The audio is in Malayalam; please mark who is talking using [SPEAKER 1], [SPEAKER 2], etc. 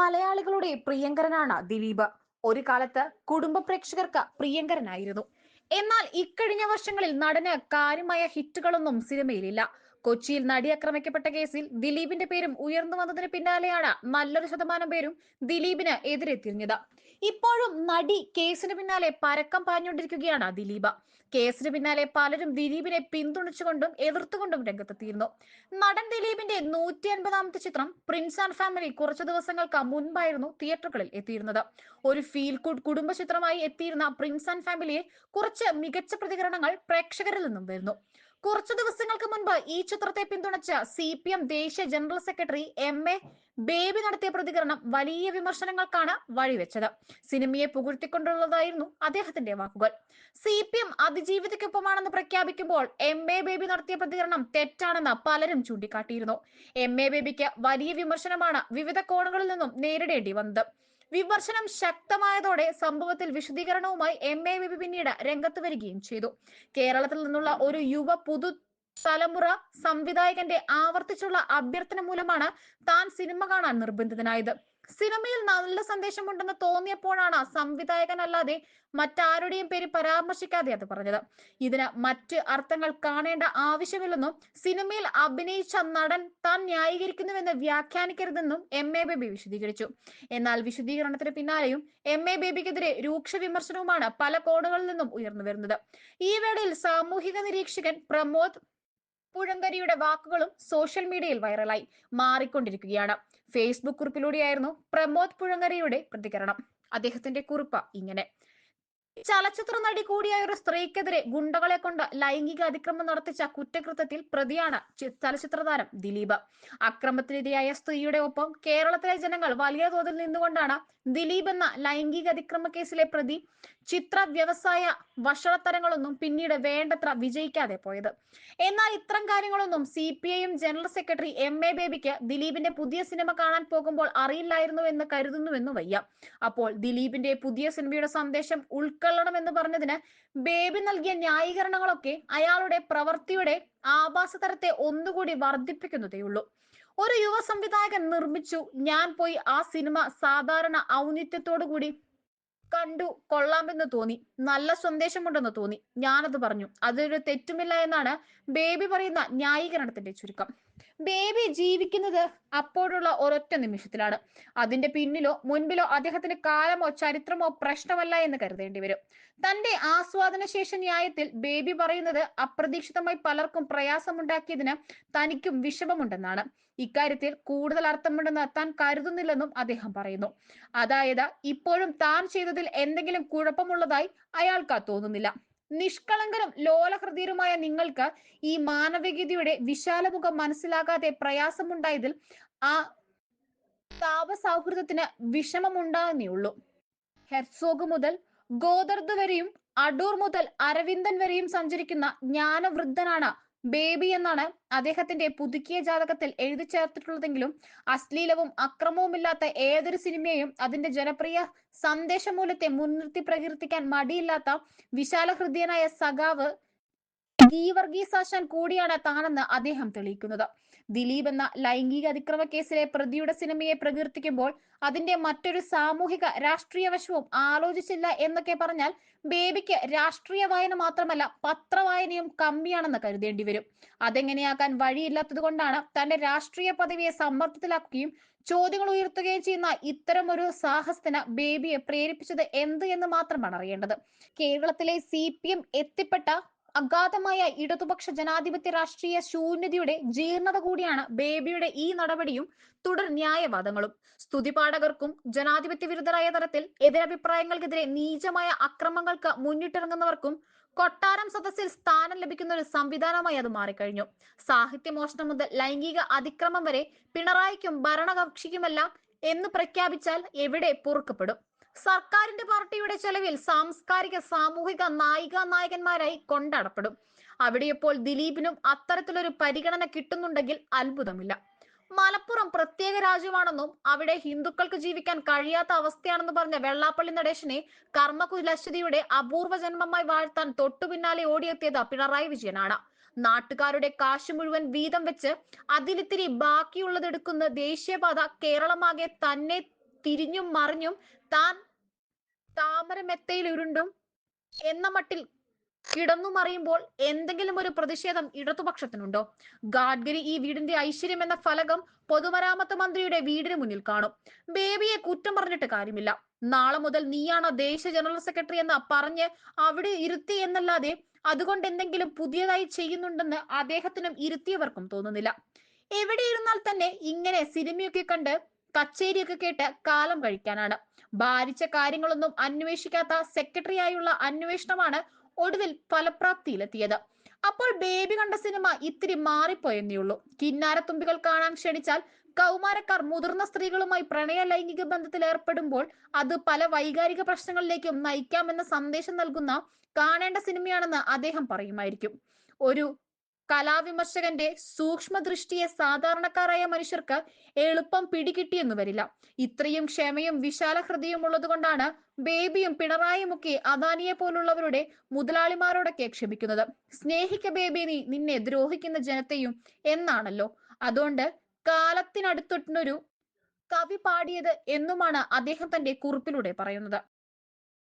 [SPEAKER 1] മലയാളികളുടെ പ്രിയങ്കരനാണ് ദിലീപ്. ഒരു കാലത്ത് കുടുംബ പ്രേക്ഷകർക്ക് പ്രിയങ്കരനായിരുന്നു. എന്നാൽ ഇക്കഴിഞ്ഞ വർഷങ്ങളിൽ നടന് കാര്യമായ ഹിറ്റുകളൊന്നും സിനിമയിലില്ല. കൊച്ചിയിൽ നടി ആക്രമിക്കപ്പെട്ട കേസിൽ ദിലീപിന്റെ പേരും ഉയർന്നു വന്നതിന് പിന്നാലെയാണ് നല്ലൊരു ശതമാനം പേരും ദിലീപിന് എതിരെ തിരിഞ്ഞത്. ഇപ്പോഴും നടി കേസിന് പിന്നാലെ പരക്കം പാഞ്ഞുകൊണ്ടിരിക്കുകയാണ് ദിലീപ. കേസിന് പിന്നാലെ പലരും ദിലീപിനെ പിന്തുണച്ചുകൊണ്ടും എതിർത്തുകൊണ്ടും രംഗത്തെത്തിയിരുന്നു. നടൻ ദിലീപിന്റെ നൂറ്റി അൻപതാമത്തെ ചിത്രം പ്രിൻസ് ആൻഡ് ഫാമിലി കുറച്ചു ദിവസങ്ങൾക്ക് മുൻപായിരുന്നു തിയേറ്ററുകളിൽ എത്തിയിരുന്നത്. ഒരു ഫീൽ ഗുഡ് കുടുംബ ചിത്രമായി എത്തിയിരുന്ന പ്രിൻസ് ആൻഡ് ഫാമിലിയെ കുറച്ച് മികച്ച പ്രതികരണങ്ങൾ പ്രേക്ഷകരിൽ നിന്നും വരുന്നു. കുറച്ചു ദിവസങ്ങൾക്ക് മുൻപ് ഈ ചിത്രത്തെ പിന്തുണച്ച സി പി എം ദേശീയ general secretary M A Baby നടത്തിയ പ്രതികരണം വലിയ വിമർശനങ്ങൾക്കാണ് വഴിവെച്ചത്. സിനിമയെ പുകഴ്ത്തിക്കൊണ്ടുള്ളതായിരുന്നു അദ്ദേഹത്തിന്റെ വാക്കുകൾ. സി പി എം അതിജീവിതയ്ക്കൊപ്പമാണെന്ന് പ്രഖ്യാപിക്കുമ്പോൾ എം എ ബേബി നടത്തിയ പ്രതികരണം തെറ്റാണെന്ന് പലരും ചൂണ്ടിക്കാട്ടിയിരുന്നു. എം എ ബേബിക്ക് വലിയ വിമർശനമാണ് വിവിധ കോണുകളിൽ നിന്നും നേരിടേണ്ടി വന്നത്. വിമർശനം ശക്തമായതോടെ സംഭവത്തിൽ വിശദീകരണവുമായി എം എ വി പിന്നീട് രംഗത്ത് വരികയും ചെയ്തു. കേരളത്തിൽ നിന്നുള്ള ഒരു യുവ പുതു തലമുറ സംവിധായകന്റെ ആവർത്തിച്ചുള്ള അഭ്യർത്ഥന മൂലമാണ് താൻ സിനിമ കാണാൻ നിർബന്ധിതനായത്. സിനിമയിൽ നല്ല സന്ദേശമുണ്ടെന്ന് തോന്നിയപ്പോഴാണ് സംവിധായകനല്ലാതെ മറ്റാരുടെയും പേര് പരാമർശിക്കാതെ അത് പറഞ്ഞത്. ഇതിന് മറ്റ് അർത്ഥങ്ങൾ കാണേണ്ട ആവശ്യമില്ലെന്നും സിനിമയിൽ അഭിനയിച്ച നടൻ താൻ ന്യായീകരിക്കുന്നുവെന്ന് വ്യാഖ്യാനിക്കരുതെന്നും എം എ ബേബി വിശദീകരിച്ചു. എന്നാൽ വിശദീകരണത്തിന് പിന്നാലെയും എം എ ബേബിക്കെതിരെ രൂക്ഷ വിമർശനവുമാണ് പല കോണുകളിൽ നിന്നും ഉയർന്നു വരുന്നത്. ഈ വേളയിൽ സാമൂഹിക നിരീക്ഷകൻ പ്രമോദ് പുഴങ്കരിയുടെ വാക്കുകളും സോഷ്യൽ മീഡിയയിൽ വൈറലായി മാറിക്കൊണ്ടിരിക്കുകയാണ്. ഫേസ്ബുക്ക് കുറിപ്പിലൂടെയായിരുന്നു പ്രമോദ് പുഴങ്കരയുടെ പ്രതികരണം. അദ്ദേഹത്തിന്റെ കുറിപ്പ് ഇങ്ങനെ. ചലച്ചിത്ര നടി കൂടിയായ ഒരു സ്ത്രീക്കെതിരെ ഗുണ്ടകളെ കൊണ്ട് ലൈംഗിക അതിക്രമം നടത്തിച്ച കുറ്റകൃത്യത്തിൽ പ്രതിയാണ് ചലച്ചിത്ര താരം ദിലീപ്. അക്രമത്തിനിരയായ സ്ത്രീയുടെ ഒപ്പം കേരളത്തിലെ ജനങ്ങൾ വലിയ തോതിൽ നിന്നുകൊണ്ടാണ് ദിലീപ് എന്ന ലൈംഗിക അതിക്രമ കേസിലെ പ്രതി ചിത്ര വ്യവസായ വഷളത്തരങ്ങളൊന്നും പിന്നീട് വേണ്ടത്ര വിജയിക്കാതെ പോയത്. എന്നാൽ ഇത്തരം കാര്യങ്ങളൊന്നും C P I M general secretary M A ബേബിക്ക് ദിലീപിന്റെ പുതിയ സിനിമ കാണാൻ പോകുമ്പോൾ അറിയില്ലായിരുന്നു എന്ന് കരുതുന്നുവെന്ന് വയ്യ. അപ്പോൾ ദിലീപിന്റെ പുതിയ സിനിമയുടെ സന്ദേശം ഉൾക്കൊള്ളണമെന്ന് പറഞ്ഞതിന് ബേബി നൽകിയ ന്യായീകരണങ്ങളൊക്കെ അയാളുടെ പ്രവൃത്തിയുടെ ആഭാസതരത്തെ ഒന്നുകൂടി വർദ്ധിപ്പിക്കുന്നതേയുള്ളൂ. ഒരു യുവ സംവിധായകൻ നിർമ്മിച്ചു. ഞാൻ പോയി ആ സിനിമ സാധാരണ ഔന്നിത്യത്തോടു കൂടി കണ്ടു കൊള്ളാമെന്ന് തോന്നി. നല്ല സന്ദേശമുണ്ടെന്ന് തോന്നി. ഞാനത് പറഞ്ഞു. അതൊരു തെറ്റുമില്ല എന്നാണ് ബേബി പറയുന്ന ന്യായീകരണത്തിന്റെ ചുരുക്കം. ബേബി ജീവിക്കുന്നത് അപ്പോഴുള്ള ഒരൊറ്റ നിമിഷത്തിലാണ്. അതിന്റെ പിന്നിലോ മുൻപിലോ അദ്ദേഹത്തിന് കാലമോ ചരിത്രമോ പ്രശ്നമല്ല എന്ന് കരുതേണ്ടി വരും. തന്റെ ആസ്വാദന ശേഷ ന്യായത്തിൽ ബേബി പറയുന്നത് അപ്രതീക്ഷിതമായി പലർക്കും പ്രയാസമുണ്ടാക്കിയതിന് തനിക്കും വിഷമമുണ്ടെന്നാണ്. ഇക്കാര്യത്തിൽ കൂടുതൽ അർത്ഥമുണ്ടെന്ന് താൻ കരുതുന്നില്ലെന്നും അദ്ദേഹം പറയുന്നു. അതായത് ഇപ്പോഴും താൻ ചെയ്തതിൽ എന്തെങ്കിലും കുഴപ്പമുള്ളതായി അയാൾക്ക് തോന്നുന്നില്ല. നിഷ്കളങ്കരും ലോലഹൃദയരുമായ നിങ്ങൾക്ക് ഈ മാനവികതയുടെ വിശാലമുഖം മനസ്സിലാകാതെ പ്രയാസമുണ്ടായതിൽ ആ താപ സൗഹൃദത്തിന് വിഷമമുണ്ടാകുന്നേ ഉള്ളൂ ഹെർസോഗ് മുതൽ ഗോദർദ് വരെയും അടൂർ മുതൽ അരവിന്ദൻ വരെയും സഞ്ചരിക്കുന്ന ജ്ഞാനവൃദ്ധനാണ് ബേബി എന്നാണ് അദ്ദേഹത്തിന്റെ പുതുക്കിയ ജാതകത്തിൽ എഴുതി ചേർത്തിട്ടുള്ളതെങ്കിലും അശ്ലീലവും അക്രമവുമില്ലാത്ത ഏതൊരു സിനിമയെയും അതിന്റെ ജനപ്രിയ സന്ദേശമൂലത്തെ മുൻനിർത്തി പ്രകീർത്തിക്കാൻ മടിയില്ലാത്ത വിശാല ഹൃദയനായ സഖാവ് ഗീവർഗീസാശാൻ കൂടിയാണ് താനെന്ന് അദ്ദേഹം തെളിയിക്കുന്നത്. ദിലീപ് എന്ന ലൈംഗിക അതിക്രമ കേസിലെ പ്രതിയുടെ സിനിമയെ പ്രകീർത്തിക്കുമ്പോൾ അതിന്റെ മറ്റൊരു സാമൂഹിക രാഷ്ട്രീയ വശവും ആലോചിച്ചില്ല എന്നൊക്കെ പറഞ്ഞാൽ ബേബിക്ക് രാഷ്ട്രീയ വായന മാത്രമല്ല പത്രവായനയും കമ്മിയാണെന്ന് കരുതേണ്ടി വരും. അതെങ്ങനെയാക്കാൻ വഴിയില്ലാത്തത് കൊണ്ടാണ് തന്റെ രാഷ്ട്രീയ പദവിയെ സമ്മർദ്ദത്തിലാക്കുകയും ചോദ്യങ്ങൾ ഉയർത്തുകയും ചെയ്യുന്ന ഇത്തരം ഒരു സാഹസത്തിന് ബേബിയെ പ്രേരിപ്പിച്ചത് എന്ത് എന്ന് മാത്രമാണ് അറിയേണ്ടത്. കേരളത്തിലെ സി എത്തിപ്പെട്ട അഗാധമായ ഇടതുപക്ഷ ജനാധിപത്യ രാഷ്ട്രീയ ശൂന്യതയുടെ ജീർണത കൂടിയാണ് ബേബിയുടെ ഈ നടപടിയും തുടർ ന്യായവാദങ്ങളും. സ്തുതിപാഠകർക്കും ജനാധിപത്യ വിരുദ്ധരായ തരത്തിൽ എതിരഭിപ്രായങ്ങൾക്കെതിരെ നീചമായ അക്രമങ്ങൾക്ക് മുന്നിട്ടിറങ്ങുന്നവർക്കും കൊട്ടാരം സദസ്സിൽ സ്ഥാനം ലഭിക്കുന്ന ഒരു സംവിധാനമായി അത് മാറിക്കഴിഞ്ഞു. സാഹിത്യമോഷണം മുതൽ ലൈംഗിക അതിക്രമം വരെ പിണറായിക്കും ഭരണകക്ഷിക്കുമെല്ലാം എന്ന് പ്രഖ്യാപിച്ചാൽ എവിടെ പൊറുക്കപ്പെടും? സർക്കാരിന്റെ പാർട്ടിയുടെ ചെലവിൽ സാംസ്കാരിക സാമൂഹിക നായിക നായകന്മാരായി കൊണ്ടാടപ്പെടും. അവിടെ ഇപ്പോൾ ദിലീപിനും അത്തരത്തിലൊരു പരിഗണന കിട്ടുന്നുണ്ടെങ്കിൽ അത്ഭുതമില്ല. മലപ്പുറം പ്രത്യേക രാജ്യമാണെന്നും അവിടെ ഹിന്ദുക്കൾക്ക് ജീവിക്കാൻ കഴിയാത്ത അവസ്ഥയാണെന്ന് പറഞ്ഞ വെള്ളാപ്പള്ളി നടേശനെ കർമ്മകുലശ്വതിയുടെ അപൂർവ ജന്മമായി വാഴ്ത്താൻ തൊട്ടുപിന്നാലെ ഓടിയെത്തിയത് പിണറായി വിജയനാണ്. നാട്ടുകാരുടെ കാശ് മുഴുവൻ വീതം വെച്ച് അതിലിത്തിരി ബാക്കിയുള്ളതെടുക്കുന്ന ദേശീയപാത കേരളമാകെ തന്നെ തിരിഞ്ഞും മറിഞ്ഞും താൻ താമരമെത്തയിൽ ഉരുണ്ടും എന്ന മട്ടിൽ കിടന്നു മറിയുമ്പോൾ എന്തെങ്കിലും ഒരു പ്രതിഷേധം ഇടതുപക്ഷത്തിനുണ്ടോ? ഗാഡ്ഗരി ഈ വീടിന്റെ ഐശ്വര്യം എന്ന ഫലകം പൊതുമരാമത്ത് മന്ത്രിയുടെ വീടിന് മുന്നിൽ കാണും. ബേബിയെ കുറ്റം പറഞ്ഞിട്ട് കാര്യമില്ല. നാളെ മുതൽ നീയാണ് ദേശീയ ജനറൽ സെക്രട്ടറി എന്ന് പറഞ്ഞ് അവിടെ ഇരുത്തി എന്നല്ലാതെ അതുകൊണ്ട് എന്തെങ്കിലും പുതിയതായി ചെയ്യുന്നുണ്ടെന്ന് അദ്ദേഹത്തിനും ഇരുത്തിയവർക്കും തോന്നുന്നില്ല. എവിടെ ഇരുന്നാൽ തന്നെ ഇങ്ങനെ സിനിമയൊക്കെ കണ്ട് കച്ചേരിയൊക്കെ കേട്ട് കാലം കഴിക്കാനാണ്. ഭാരിച്ച കാര്യങ്ങളൊന്നും അന്വേഷിക്കാത്ത സെക്രട്ടറിയായുള്ള അന്വേഷണമാണ് ഒടുവിൽ ഫലപ്രാപ്തിയിലെത്തിയത്. അപ്പോൾ ബേബി കണ്ട സിനിമ ഇത്തിരി മാറിപ്പോയെന്നേ ഉള്ളൂ. കിന്നാരത്തുമ്പികൾ കാണാൻ ക്ഷണിച്ചാൽ കൗമാരക്കാർ മുതിർന്ന സ്ത്രീകളുമായി പ്രണയ ലൈംഗിക ബന്ധത്തിൽ ഏർപ്പെടുമ്പോൾ അത് പല വൈകാരിക പ്രശ്നങ്ങളിലേക്കും നയിക്കാമെന്ന സന്ദേശം നൽകുന്ന കാണേണ്ട സിനിമയാണെന്ന് അദ്ദേഹം പറയുമായിരിക്കും. ഒരു കലാവിമർശകന്റെ സൂക്ഷ്മ ദൃഷ്ടിയെ സാധാരണക്കാരായ മനുഷ്യർക്ക് എളുപ്പം പിടികിട്ടിയെന്നു വരില്ല. ഇത്രയും ക്ഷമയും വിശാല ഹൃദയവും ഉള്ളതുകൊണ്ടാണ് ബേബിയും പിണറായും ഒക്കെ അദാനിയെ പോലുള്ളവരുടെ മുതലാളിമാരോടൊക്കെ ക്ഷമിക്കുന്നത്. സ്നേഹിക്ക ബേബി നീ നിന്നെ ദ്രോഹിക്കുന്ന ജനത്തെയും എന്നാണല്ലോ. അതുകൊണ്ട് കാലത്തിനടുത്തൊരു കവി പാടിയത് എന്നുമാണ് അദ്ദേഹം തന്റെ കുറിപ്പിലൂടെ പറയുന്നത്.